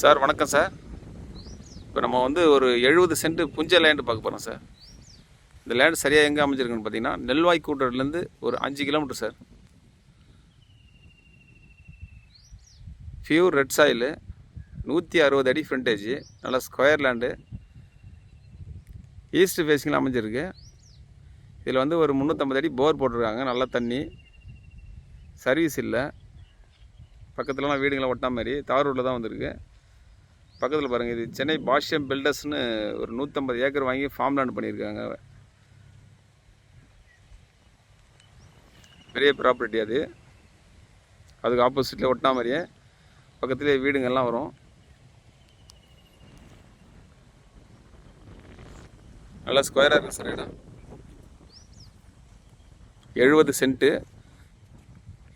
Sir வணக்கம் sir. இப்போ நம்ம வந்து ஒரு எழுபது சென்ட் புஞ்ச லேண்டு பார்க்க போகிறோம் சார். இந்த லேண்டு சரியாக எங்கே அமைஞ்சிருக்குன்னு பார்த்தீங்கன்னா நெல்வாய் கூட்டத்துலேருந்து ஒரு அஞ்சு kilometre sir. Pure red soil நூற்றி அறுபது அடி ஃப்ரண்டேஜ் நல்லா ஸ்கொயர் லேண்டு ஈஸ்ட் ஃபேஸிங்கில் அமைஞ்சிருக்கு. இதில் வந்து ஒரு முந்நூற்றம்பது அடி போர் போட்டிருக்காங்க நல்ல தண்ணி. சர்வீஸ் இல்லை. பக்கத்துலலாம் வீடுங்களை ஒட்டா மாதிரி தார் ரோட்டில் தான் வந்திருக்கு. பக்கத்தில் பாருங்கள் இது சென்னை பாஷ்யம் பில்டர்ஸ்னு ஒரு நூற்றம்பது ஏக்கர் வாங்கி ஃபார்ம் லேண்ட் பண்ணியிருக்காங்க. பெரிய ப்ராப்பர்ட்டி அது. அதுக்கு ஆப்போசிட்டில் ஒட்டா மாதிரியே பக்கத்துலேயே வீடுங்கள்லாம் வரும். நல்லா ஸ்கொயராக இருக்குது சார் இடம். எழுபது சென்ட்டு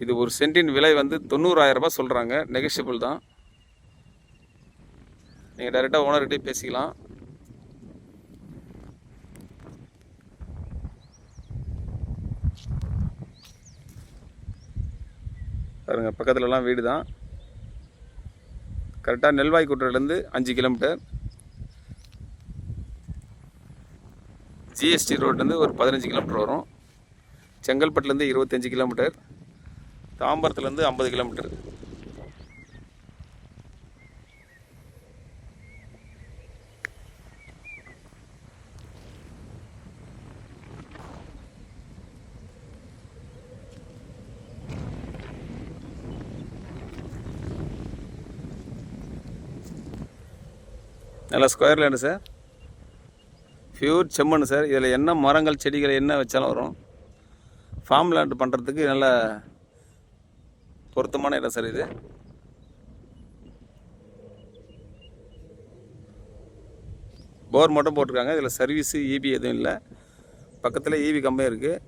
இது ஒரு சென்ட்டின் விலை வந்து தொண்ணூறாயிரம் ரூபாய் சொல்கிறாங்க நெகஷியபிள் தான். நீங்கள் டைரெக்டாக ஓனர்கிட்டே பேசிக்கலாம். பாருங்க பக்கத்துலலாம் வீடு தான் கரெக்டாக நெல்வாய் குட்டத்துலேருந்து அஞ்சு கிலோமீட்டர் ஜிஎஸ்டி ரோட்லேருந்து ஒரு பதினஞ்சு கிலோமீட்டர் வரும். செங்கல்பட்டுலேருந்து இருபத்தஞ்சி கிலோமீட்டர் தாம்பரத்துலேருந்து ஐம்பது கிலோமீட்டர் நல்லா ஸ்கொயர் லேண்டு சார் பியூர் செம்மண் சார் இதில் என்ன மரங்கள் செடிகள் என்ன வச்சாலும் வரும். ஃபார்ம் லேண்ட் பண்ணுறதுக்கு நல்ல பொருத்தமான இடம் சார் இது. போர் மட்டும் போட்டிருக்காங்க. இதில் சர்வீஸு இபி எதுவும் இல்லை. பக்கத்தில் இபி கம்மியாக இருக்குது